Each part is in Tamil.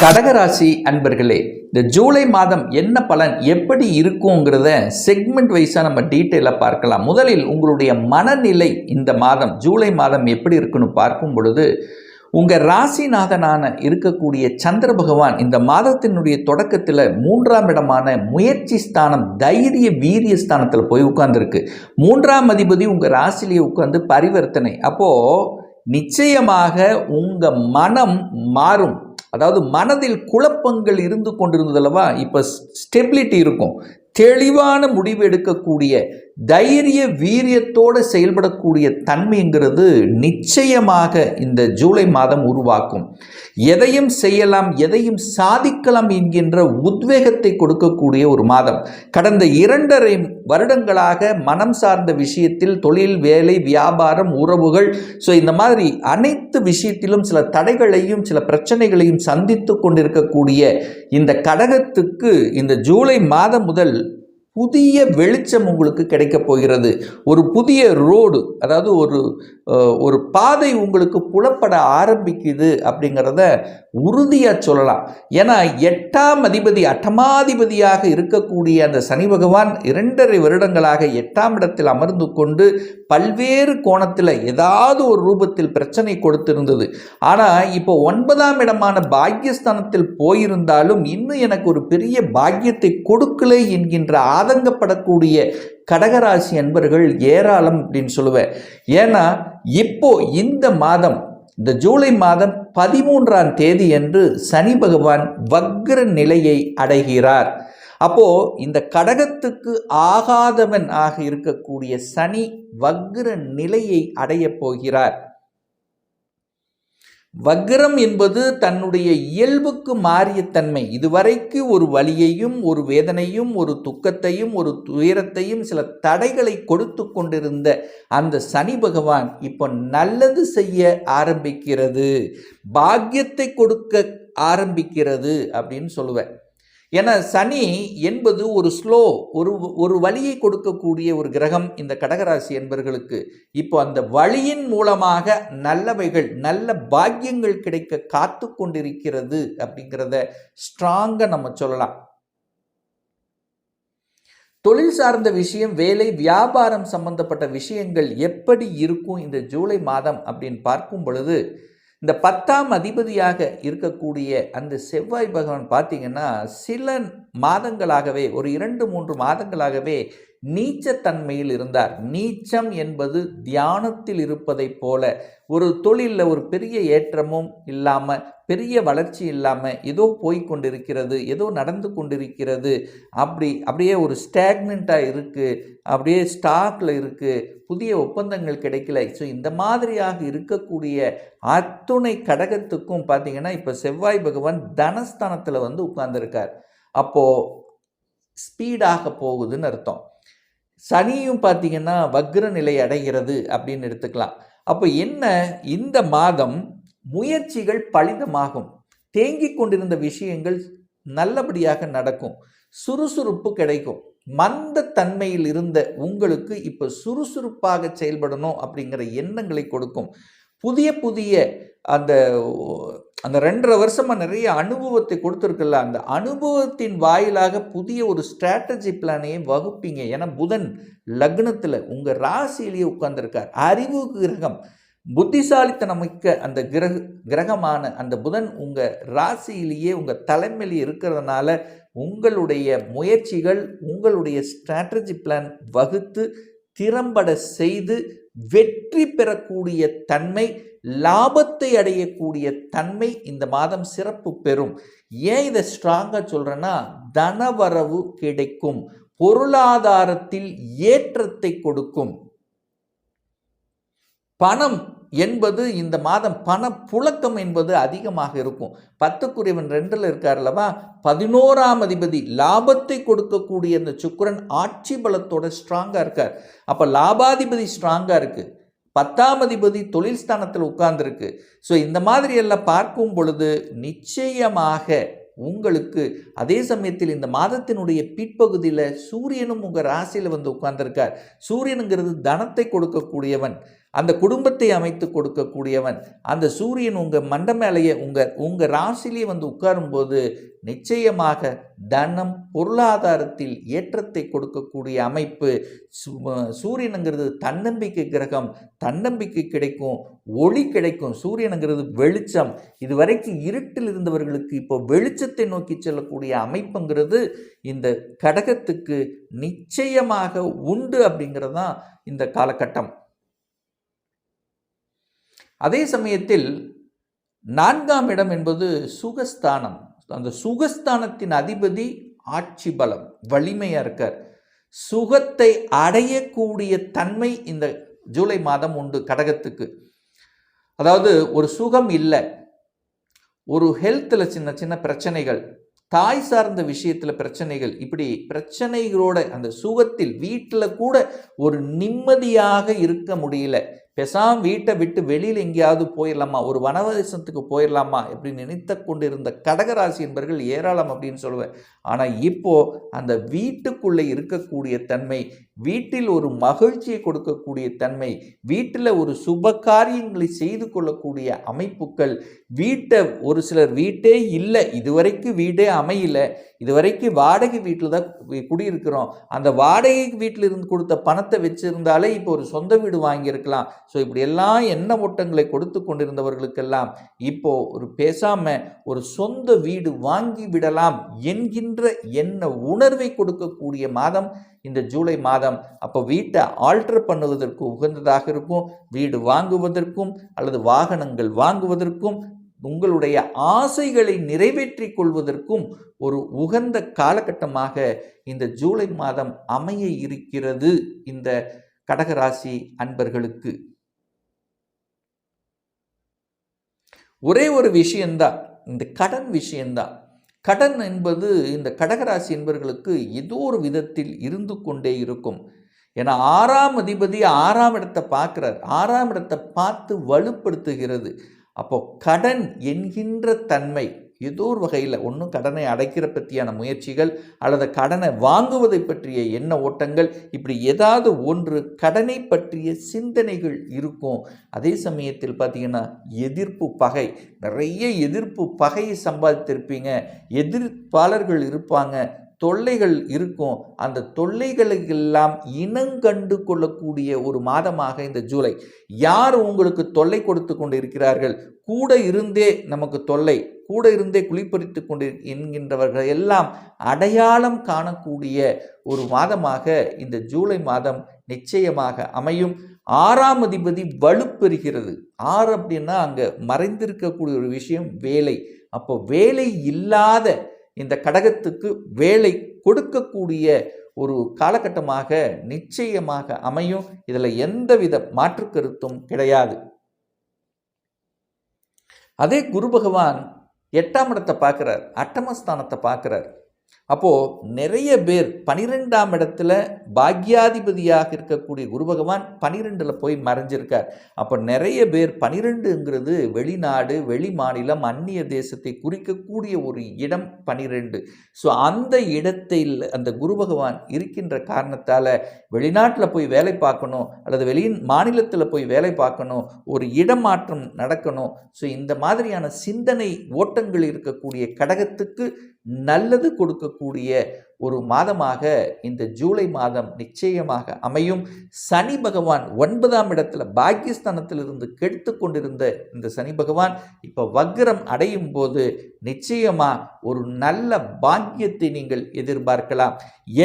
கடகராசி அன்பர்களே இந்த ஜூலை மாதம் என்ன பலன் எப்படி இருக்குங்கிறத செக்மெண்ட் வைஸாக நம்ம டீட்டெயிலாக பார்க்கலாம். முதலில் உங்களுடைய மனநிலை இந்த மாதம் ஜூலை மாதம் எப்படி இருக்குன்னு பார்க்கும் பொழுது உங்கள் ராசிநாதனான இருக்கக்கூடிய சந்திர பகவான் இந்த மாதத்தினுடைய தொடக்கத்தில் மூன்றாம் இடமான முயற்சி ஸ்தானம் தைரிய வீரிய ஸ்தானத்தில் போய் உட்கார்ந்துருக்கு. மூன்றாம் அதிபதி உங்கள் ராசிலேயே உட்கார்ந்து பரிவர்த்தனை. அப்போது நிச்சயமாக உங்கள் மனம் மாறும். அதாவது மனதில் குழப்பங்கள் இருந்து கொண்டிருந்ததல்லவா இப்போ ஸ்டெபிலிட்டி இருக்கும். தெளிவான முடிவு எடுக்கக்கூடிய தைரிய வீரியத்தோடு செயல்படக்கூடிய தன்மைங்கிறது நிச்சயமாக இந்த ஜூலை மாதம் உருவாக்கும். எதையும் செய்யலாம் எதையும் சாதிக்கலாம் என்கின்ற உத்வேகத்தை கொடுக்கக்கூடிய ஒரு மாதம். கடந்த இரண்டரை வருடங்களாக மனம் சார்ந்த விஷயத்தில் தொழில் வேலை வியாபாரம் உறவுகள் ஸோ இந்த மாதிரி அனைத்து விஷயத்திலும் சில தடைகளையும் சில பிரச்சனைகளையும் சந்தித்து கொண்டிருக்கக்கூடிய இந்த கடகத்துக்கு இந்த ஜூலை மாதம் முதல் புதிய வெளிச்சம் உங்களுக்கு கிடைக்கப் போகிறது. ஒரு புதிய ரோடு அதாவது ஒரு ஒரு பாதை உங்களுக்கு புலப்பட ஆரம்பிக்குது அப்படிங்கிறத உறுதியாக சொல்லலாம். ஏன்னா எட்டாம் அதிபதி அட்டமாதிபதியாக இருக்கக்கூடிய அந்த சனி பகவான் இரண்டரை வருடங்களாக எட்டாம் இடத்தில் அமர்ந்து கொண்டு பல்வேறு கோணத்தில் ஏதாவது ஒரு ரூபத்தில் பிரச்சனை கொடுத்திருந்தது. ஆனால் இப்போ ஒன்பதாம் இடமான பாக்கியஸ்தானத்தில் போயிருந்தாலும் இன்னும் எனக்கு ஒரு பெரிய பாக்கியத்தை கொடுக்கலை என்கின்ற ஆதங்கப்படக்கூடிய கடகராசி அன்பர்கள் ஏராளம் அப்படின்னு சொல்லுவேன். ஏன்னா இப்போ இந்த மாதம் இந்த ஜூலை மாதம் பதிமூன்றாம் தேதி என்று சனி பகவான் வக்ர நிலையை அடைகிறார். அப்போ இந்த கடகத்துக்கு ஆகாதவன் ஆக இருக்கக்கூடிய சனி வக்ர நிலையை அடையப் போகிறார். வக்ரம் என்பது தன்னுடைய இயல்புக்கு மாறிய தன்மை. இதுவரைக்கு ஒரு வலியையும் ஒரு வேதனையும் ஒரு துக்கத்தையும் ஒரு துயரத்தையும் சில தடைகளை கொடுத்து கொண்டிருந்த அந்த சனி பகவான் இப்போ நல்லது செய்ய ஆரம்பிக்கிறது. பாக்கியத்தை கொடுக்க ஆரம்பிக்கிறது அப்படின்னு சொல்லுவேன். ஏன்னா சனி என்பது ஒரு ஸ்லோ ஒரு ஒரு வழியை கொடுக்கக்கூடிய ஒரு கிரகம் இந்த கடகராசி என்பர்களுக்கு. இப்போ அந்த வழியின் மூலமாக நல்லவைகள் நல்ல பாக்கியங்கள் கிடைக்க காத்து கொண்டிருக்கிறது அப்படிங்கிறத ஸ்ட்ராங்காக நம்ம சொல்லலாம். தொழில் சார்ந்த விஷயம் வேலை வியாபாரம் சம்பந்தப்பட்ட விஷயங்கள் எப்படி இருக்கும் இந்த ஜூலை மாதம் அப்படின்னு பார்க்கும் பொழுது இந்த பத்தாம் அதிபதியாக இருக்கக்கூடிய அந்த செவ்வாய் பகவான் பார்த்தீங்கன்னா சில மாதங்களாகவே ஒரு இரண்டு மூன்று மாதங்களாகவே நீச்சத்தன்மையில் இருந்தார். நீச்சம் என்பது தியானத்தில் இருப்பதைப் போல ஒரு தொழிலில் ஒரு பெரிய ஏற்றமும் இல்லாமல் பெரிய வளர்ச்சி இல்லாமல் ஏதோ போய் கொண்டிருக்கிறது ஏதோ நடந்து கொண்டிருக்கிறது. அப்படி அப்படியே ஒரு ஸ்டாக்னண்ட்டாக இருக்குது அப்படியே ஸ்டாக்கில் இருக்குது புதிய ஒப்பந்தங்கள் கிடைக்கல. ஸோ இந்த மாதிரியாக இருக்கக்கூடிய அத்துணை கடகத்துக்கும் பார்த்தீங்கன்னா இப்போ செவ்வாய் பகவான் தனஸ்தானத்தில் வந்து உட்கார்ந்துருக்கார். அப்போது ஸ்பீடாக போகுதுன்னு அர்த்தம். சனியும் பார்த்தீங்கன்னா வக்ர நிலை அடைகிறது அப்படின்னு எடுத்துக்கலாம். அப்போ என்ன இந்த மாதம் முயற்சிகள் பலிதமாகும். தேங்கிக் கொண்டிருந்த விஷயங்கள் நல்லபடியாக நடக்கும். சுறுசுறுப்பு கிடைக்கும். மந்த தன்மையில் இருந்த உங்களுக்கு இப்போ சுறுசுறுப்பாக செயல்படணும் அப்படிங்கிற எண்ணங்களை கொடுக்கும். புதிய புதிய அந்த அந்த ரெண்டரை வருஷமாக நிறைய அனுபவத்தை கொடுத்துருக்குல்ல அந்த அனுபவத்தின் வாயிலாக புதிய ஒரு ஸ்ட்ராட்டஜி பிளானையும் வகுப்பீங்க. ஏன்னா புதன் லக்னத்தில் உங்கள் ராசியிலேயே உட்கார்ந்துருக்கார். அறிவு கிரகம். புத்திசாலித்தனமிக்க அந்த கிரக கிரகமான அந்த புதன் உங்கள் ராசியிலேயே உங்கள் தலைமையில் இருக்கிறதுனால உங்களுடைய முயற்சிகள் உங்களுடைய ஸ்ட்ராட்டஜி பிளான் வகுத்து திறம்பட செய்து வெற்றி பெறக்கூடிய தன்மை லாபத்தை அடையக்கூடிய தன்மை இந்த மாதம் சிறப்பு பெறும். ஏன் இதை ஸ்ட்ராங்காக சொல்கிறேன்னா தனவரவு கிடைக்கும். பொருளாதாரத்தில் ஏற்றத்தை கொடுக்கும். பணம் என்பது இந்த மாதம் பண புழக்கம் என்பது அதிகமாக இருக்கும். பத்துக்குரியவன் ரெண்டில் இருக்கார்லவா பதினோராம் அதிபதி லாபத்தை கொடுக்கக்கூடிய இந்த சுக்கிரன் ஆட்சி பலத்தோட ஸ்ட்ராங்காக இருக்கார். அப்போ லாபாதிபதி ஸ்ட்ராங்காக இருக்குது பத்தாம் அதிபதி தொழில் ஸ்தானத்தில் உட்கார்ந்துருக்கு. ஸோ இந்த மாதிரி எல்லாம் பார்க்கும் பொழுது நிச்சயமாக உங்களுக்கு அதே சமயத்தில் இந்த மாதத்தினுடைய பிற்பகுதியில் சூரியனும் உங்கள் ராசியில் வந்து உட்கார்ந்துருக்கார். சூரியனுங்கிறது தனத்தை கொடுக்கக்கூடியவன். அந்த குடும்பத்தை அமைத்து கொடுக்கக்கூடியவன் அந்த சூரியன் உங்கள் மண்ட மேலேயே உங்கள் உங்கள் ராசிலேயே வந்து உட்காரும்போது நிச்சயமாக தனம் பொருளாதாரத்தில் ஏற்றத்தை கொடுக்கக்கூடிய அமைப்பு சூரியனுங்கிறது தன்னம்பிக்கை கிரகம் தன்னம்பிக்கை கிடைக்கும் ஒளி கிடைக்கும் சூரியனுங்கிறது வெளிச்சம். இதுவரைக்கும் இருட்டில் இருந்தவர்களுக்கு இப்போ வெளிச்சத்தை நோக்கி செல்லக்கூடிய அமைப்புங்கிறது இந்த கடகத்துக்கு நிச்சயமாக உண்டு அப்படிங்கிறது தான் இந்த காலகட்டம். அதே சமயத்தில் நான்காம் இடம் என்பது சுகஸ்தானம். அந்த சுகஸ்தானத்தின் அதிபதி ஆட்சி பலம் வலிமையாக இருக்கார். சுகத்தை அடையக்கூடிய தன்மை இந்த ஜூலை மாதம் உண்டு கடகத்துக்கு. அதாவது ஒரு சுகம் இல்லை. ஒரு ஹெல்த்தில் சின்ன சின்ன பிரச்சனைகள் தாய் சார்ந்த விஷயத்தில் பிரச்சனைகள் இப்படி பிரச்சனைகளோட அந்த சுகத்தில் வீட்டில் கூட ஒரு நிம்மதியாக இருக்க முடியல. பெசாம் வீட்டை விட்டு வெளியில் எங்கேயாவது போயிடலாமா? ஒரு வனவதேசத்துக்கு போயிடலாமா? இப்படி நினைத்த கொண்டிருந்த கடகராசி என்பர்கள் ஏராளம் அப்படின்னு சொல்லுவேன். ஆனால் இப்போ அந்த வீட்டுக்குள்ளே இருக்கக்கூடிய தன்மை வீட்டில் ஒரு மகிழ்ச்சியை கொடுக்கக்கூடிய தன்மை வீட்டில் ஒரு சுப காரியங்களை செய்து கொள்ளக்கூடிய அமைப்புகள் வீட்டை ஒரு சிலர் வீட்டே இல்லை. இதுவரைக்கும் வீடே அமையல. இதுவரைக்கும் வாடகை வீட்டில் தான் குடியிருக்கிறோம். அந்த வாடகை வீட்டில் இருந்து கொடுத்த பணத்தை வச்சுருந்தாலே இப்போ ஒரு சொந்த வீடு வாங்கியிருக்கலாம். ஸோ இப்படியெல்லாம் எண்ண ஓட்டங்களை கொடுத்து கொண்டிருந்தவர்களுக்கெல்லாம் இப்போ ஒரு பேசாமல் ஒரு சொந்த வீடு வாங்கி விடலாம் என்கின்ற எண்ண உணர்வை கொடுக்கக்கூடிய மாதம் இந்த ஜூலை மாதம். அப்போ வீட்டை ஆல்டர் பண்ணுவதற்கு உகந்ததாக இருக்கும். வீடு வாங்குவதற்கும் அல்லது வாகனங்கள் வாங்குவதற்கும் உங்களுடைய ஆசைகளை நிறைவேற்றி கொள்வதற்கும் ஒரு உகந்த காலகட்டமாக இந்த ஜூலை மாதம் அமைய இருக்கிறது இந்த கடகராசி அன்பர்களுக்கு. ஒரே ஒரு விஷயந்தான் இந்த கடன் விஷயந்தான். கடன் என்பது இந்த கடகராசி என்பவர்களுக்கு ஏதோ ஒரு விதத்தில் இருந்து கொண்டே இருக்கும். ஏன்னா ஆறாம் அதிபதி ஆறாம் இடத்தை பார்க்குறார். ஆறாம் இடத்தை பார்த்து வலுப்படுத்துகிறது. அப்போ கடன் என்கின்ற தன்மை ஏதோ ஒரு வகையில் ஒன்றும் கடனை அடைக்கிற பற்றியான முயற்சிகள் அல்லது கடனை வாங்குவதை பற்றிய எண்ண ஓட்டங்கள் இப்படி ஏதாவது ஒன்று கடனை பற்றிய சிந்தனைகள் இருக்கும். அதே சமயத்தில் பார்த்தீங்கன்னா எதிர்ப்பு பகை. நிறைய எதிர்ப்பு பகையை சம்பாதித்திருப்பீங்க. எதிர்ப்பாளர்கள் இருப்பாங்க. தொல்லைகள் இருக்கும். அந்த தொல்லைகளுக்கெல்லாம் இனங்கண்டு கொள்ளக்கூடிய ஒரு மாதமாக இந்த ஜூலை. யார் உங்களுக்கு தொல்லை கொடுத்து கொண்டு இருக்கிறார்கள் கூட இருந்தே நமக்கு தொல்லை கூட இருந்தே குளிப்பறித்து கொண்டு என்கின்றவர்கள் எல்லாம் அடையாளம் காணக்கூடிய ஒரு மாதமாக இந்த ஜூலை மாதம் நிச்சயமாக அமையும். ஆறாம் அதிபதி வலுப்பெறுகிறது. ஆறு அப்படின்னா அங்கே மறைந்திருக்கக்கூடிய ஒரு விஷயம் வேலை. அப்போ வேலை இல்லாத இந்த கடகத்துக்கு வேலை கொடுக்கக்கூடிய ஒரு காலகட்டமாக நிச்சயமாக அமையும். இதில் எந்தவித மாற்று கருத்தும் கிடையாது. அதே குரு பகவான் எட்டாம் இடத்தை பார்க்குறார் அட்டமஸ்தானத்தை பார்க்குறார். அப்போது நிறைய பேர் பனிரெண்டாம் இடத்துல பாக்யாதிபதியாக இருக்கக்கூடிய குரு பகவான் பனிரெண்டில் போய் மறைஞ்சிருக்கார். அப்போ நிறைய பேர் பனிரெண்டுங்கிறது வெளிநாடு வெளி மாநிலம் அந்நிய தேசத்தை குறிக்கக்கூடிய ஒரு இடம் பனிரெண்டு. ஸோ அந்த இடத்தில் அந்த குரு பகவான் இருக்கின்ற காரணத்தால் வெளிநாட்டில் போய் வேலை பார்க்கணும் அல்லது வெளி மாநிலத்தில் போய் வேலை பார்க்கணும் ஒரு இடமாற்றம் நடக்கணும். ஸோ இந்த மாதிரியான சிந்தனை ஓட்டங்கள் இருக்கக்கூடிய கடகத்துக்கு நல்லது கொடுக்கக்கூடிய ஒரு மாதமாக இந்த ஜூலை மாதம் நிச்சயமாக அமையும். சனி பகவான் ஒன்பதாம் இடத்துல பாக்கியஸ்தானத்தில் இருந்து கெடுத்து கொண்டிருந்த இந்த சனி பகவான் இப்போ வக்ரம் அடையும் போது நிச்சயமாக ஒரு நல்ல பாக்கியத்தை நீங்கள் எதிர்பார்க்கலாம்.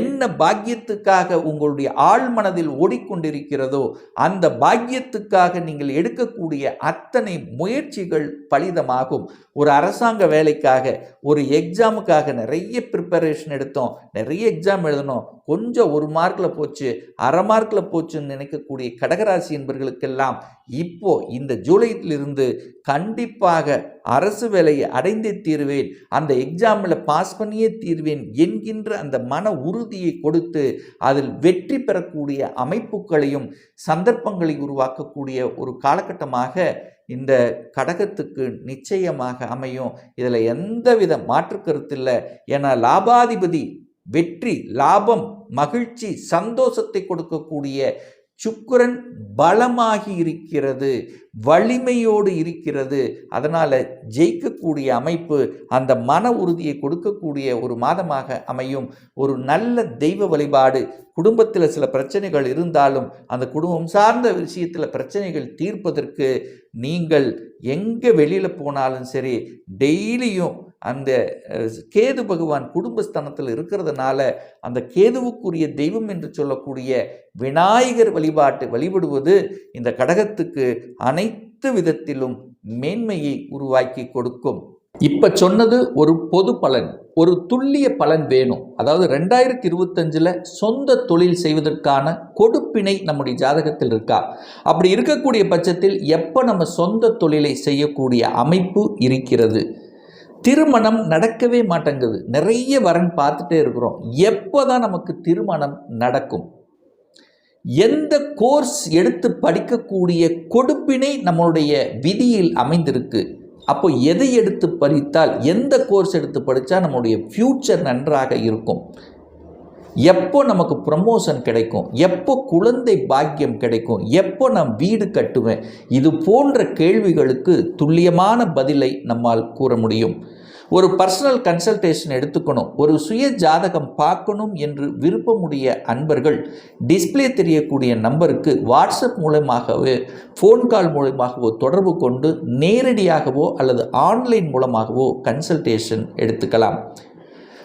என்ன பாக்கியத்துக்காக உங்களுடைய ஆழ் மனதில் ஓடிக்கொண்டிருக்கிறதோ அந்த பாக்கியத்துக்காக நீங்கள் எடுக்கக்கூடிய அத்தனை முயற்சிகள் பலிதமாகும். ஒரு அரசாங்க வேலைக்காக ஒரு எக்ஸாமுக்காக நிறைய ப்ரிப்பரேஷன் எடுத்தோம். நிறைய எக்ஸாம் எழுதணும். கொஞ்சம் ஒரு மார்க்கில் போச்சு அரை மார்க்கில் போச்சுன்னு நினைக்கக்கூடிய கடகராசி என்பவர்களுக்கெல்லாம் இப்போ இந்த ஜூலையிலிருந்து கண்டிப்பாக அரசு வேலையை அடைந்தே தீர்வேன். அந்த எக்ஸாமில் பாஸ் பண்ணியே தீர்வேன் என்கின்ற அந்த மன உறுதியை கொடுத்து அதில் வெற்றி பெறக்கூடிய அமைப்புகளையும் சந்தர்ப்பங்களை உருவாக்கக்கூடிய ஒரு காலகட்டமாக இந்த கடகத்துக்கு நிச்சயமாக அமையும். இதில் எந்தவித மாற்று கருத்து இல்லை. ஏன்னா லாபாதிபதி வெற்றி லாபம் மகிழ்ச்சி சந்தோஷத்தை கொடுக்கக்கூடிய சுக்கரன் பலமாகி இருக்கிறது வலிமையோடு இருக்கிறது. அதனால் ஜெயிக்கக்கூடிய அமைப்பு அந்த மன உறுதியை கொடுக்கக்கூடிய ஒரு மாதமாக அமையும். ஒரு நல்ல தெய்வ வழிபாடு. குடும்பத்தில் சில பிரச்சனைகள் இருந்தாலும் அந்த குடும்பம் சார்ந்த விஷயத்தில் பிரச்சனைகள் தீர்ப்பதற்கு நீங்கள் எங்கே வெளியில் போனாலும் சரி டெய்லியும் அந்த கேது பகவான் குடும்பஸ்தானத்தில் இருக்கிறதுனால அந்த கேதுவுக்குரிய தெய்வம் என்று சொல்லக்கூடிய விநாயகர் வழிபாட்டு வழிபடுவது இந்த கடகத்துக்கு அனைத்து விதத்திலும் மேன்மையை உருவாக்கி கொடுக்கும். இப்ப சொன்னது ஒரு பொது பலன் ஒரு துல்லிய பலன் வேணும். அதாவது ரெண்டாயிரத்தி இருபத்தஞ்சில் சொந்த தொழில் செய்வதற்கான கொடுப்பினை நம்முடைய ஜாதகத்தில் இருக்கா? அப்படி இருக்கக்கூடிய பட்சத்தில் எப்போ நம்ம சொந்த தொழிலை செய்யக்கூடிய அமைப்பு இருக்கிறது? திருமணம் நடக்கவே மாட்டேங்குது. நிறைய வரன் பார்த்துட்டே இருக்கிறோம். எப்போ தான் நமக்கு திருமணம் நடக்கும்? எந்த கோர்ஸ் எடுத்து படிக்கக்கூடிய கொடுப்பினை நம்மளுடைய விதியில் அமைந்திருக்கு? அப்போ எதை எடுத்து படித்தால் எந்த கோர்ஸ் எடுத்து படித்தா நம்மளுடைய ஃப்யூச்சர் நன்றாக இருக்கும்? எப்போ நமக்கு ப்ரமோஷன் கிடைக்கும்? எப்போ குழந்தை பாக்கியம் கிடைக்கும்? எப்போ நான் வீடு கட்டுவேன்? இது போன்ற கேள்விகளுக்கு துல்லியமான பதிலை நம்மால் கூற முடியும். ஒரு பர்சனல் கன்சல்டேஷன் எடுத்துக்கணும். ஒரு சுய ஜாதகம் பார்க்கணும் என்று விருப்பமுடைய அன்பர்கள் டிஸ்ப்ளே தெரியக்கூடிய நம்பருக்கு வாட்ஸ்அப் மூலமாகவே ஃபோன் கால் மூலமாகவோ தொடர்பு கொண்டு நேரடியாகவோ அல்லது ஆன்லைன் மூலமாகவோ கன்சல்டேஷன் எடுத்துக்கலாம்.